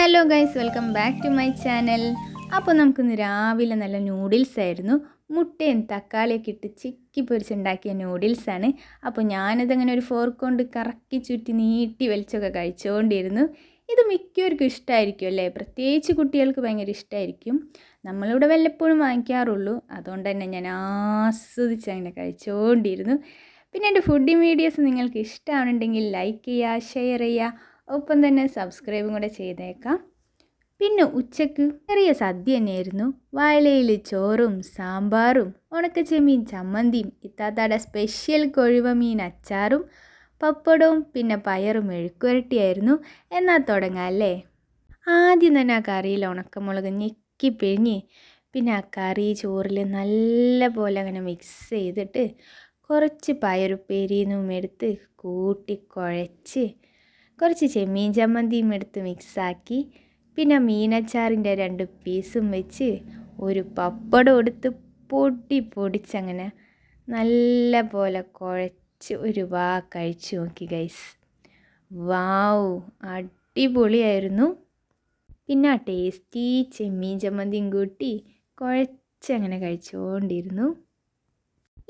Hello guys welcome back to my channel അപ്പോൾ നമുക്കിന്ന് രാവിലെ നല്ല നൂഡിൽസ് ആയിരുന്നു. മുട്ടയും തക്കാളിയൊക്കെ ഇട്ട് ചിക്കി പൊരിച്ചുണ്ടാക്കിയ നൂഡിൽസാണ് അപ്പോൾ ഞാനിതങ്ങനെ ഒരു ഫോർക്ക് കൊണ്ട് കറക്കി ചുറ്റി നീട്ടി വലിച്ചൊക്കെ കഴിച്ചുകൊണ്ടിരുന്നു. ഇത് മിക്കവർക്കും ഇഷ്ടമായിരിക്കും അല്ലേ? പ്രത്യേകിച്ച് കുട്ടികൾക്ക് ഭയങ്കര ഇഷ്ടമായിരിക്കും നമ്മളിവിടെ വല്ലപ്പോഴും വാങ്ങിക്കാറുള്ളൂ. അതുകൊണ്ട് തന്നെ ഞാൻ ആസ്വദിച്ച് അങ്ങനെ കഴിച്ചുകൊണ്ടിരുന്നു. പിന്നെ എന്റെ ഫുഡിങ് വീഡിയോസ് നിങ്ങൾക്ക് ഇഷ്ടമാണെന്നുണ്ടെങ്കിൽ ലൈക്ക് ചെയ്യുക ഷെയർ ചെയ്യുക ഒപ്പം തന്നെ സബ്സ്ക്രൈബും കൂടെ ചെയ്തേക്കാം. പിന്നെ ഉച്ചയ്ക്ക് ചെറിയ സദ്യ തന്നെയായിരുന്നു. വാഴയിൽ ചോറും സാമ്പാറും ഉണക്കച്ചെമ്മീൻ ചമ്മന്തിയും ഇത്താത്താടെ സ്പെഷ്യൽ കൊഴുവമീൻ അച്ചാറും പപ്പടവും പിന്നെ പയറും മെഴുക്കുരട്ടിയായിരുന്നു എന്നാൽ തുടങ്ങാം അല്ലേ? ആദ്യം തന്നെ ആ കറിയിൽ ഉണക്കമുളക് ഞെക്കി പിഴിഞ്ഞ് പിന്നെ ആ കറി ചോറിൽ നല്ല പോലെ അങ്ങനെ മിക്സ് ചെയ്തിട്ട് കുറച്ച് പയറുപ്പേരിന്നും എടുത്ത് കൂട്ടി കുഴച്ച് കുറച്ച് ചെമ്മീൻ ചമ്മന്തിയും എടുത്ത് മിക്സാക്കി പിന്നെ മീനച്ചാറിന്റെ രണ്ട് പീസും വെച്ച് ഒരു പപ്പടം എടുത്ത് പൊടി പൊടിച്ചങ്ങനെ നല്ല പോലെ കുഴച്ച് ഒരു വാ കഴിച്ചു നോക്കി ഗൈസ് വാവ് അടിപൊളിയായിരുന്നു. പിന്നെ ആ ടേസ്റ്റി ചെമ്മീൻ ചമ്മന്തിയും കൂട്ടി കുഴച്ചങ്ങനെ കഴിച്ചുകൊണ്ടിരുന്നു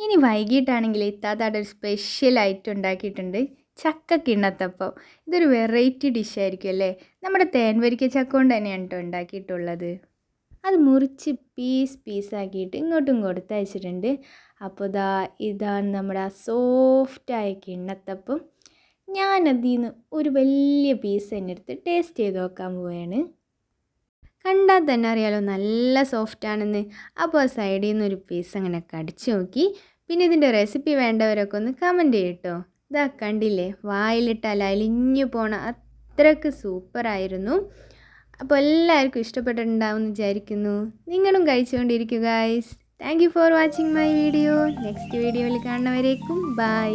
ഇനി വൈകിട്ടാണെങ്കിൽ ഇത്താത്താടെ ഒരു സ്പെഷ്യൽ ഐറ്റം ഉണ്ടാക്കിയിട്ടുണ്ട്. ചക്ക കിണ്ണത്തപ്പം. ഇതൊരു വെറൈറ്റി ഡിഷായിരിക്കും അല്ലേ? നമ്മുടെ തേൻവരിക്ക ചക്ക കൊണ്ട് തന്നെയാണ് കേട്ടോ ഉണ്ടാക്കിയിട്ടുള്ളത്. അത് മുറിച്ച് പീസ് പീസാക്കിയിട്ട് ഇങ്ങോട്ടും കൊടുത്തയച്ചിട്ടുണ്ട് അപ്പോൾ ദാ ഇതാണ് നമ്മുടെ ആ സോഫ്റ്റായ കിണ്ണത്തപ്പം. ഞാനതിൽ നിന്ന് ഒരു വലിയ പീസ് തന്നെ എടുത്ത് ടേസ്റ്റ് ചെയ്ത് നോക്കാൻ പോവുകയാണ് കണ്ടാൽ തന്നെ അറിയാലോ നല്ല സോഫ്റ്റ് ആണെന്ന്. അപ്പോൾ സൈഡിൽ നിന്ന് ഒരു പീസ് അങ്ങനെ കടിച്ചു നോക്കി. പിന്നെ ഇതിന്റെ റെസിപ്പി വേണ്ടവരൊക്കെ ഒന്ന് കമന്റ് ചെയ്യട്ടോ ഇതാ കണ്ടില്ലേ? വായിലിട്ടാൽ അലിഞ്ഞു പോണ അത്രയ്ക്ക് സൂപ്പറായിരുന്നു. അപ്പോൾ എല്ലാവർക്കും ഇഷ്ടപ്പെട്ടിട്ടുണ്ടാവും എന്ന് വിചാരിക്കുന്നു. നിങ്ങളും കഴിച്ചുകൊണ്ടിരിക്കുക guys thank you for watching my video next വീഡിയോയിൽ കാണുന്നവരേക്കും ബൈ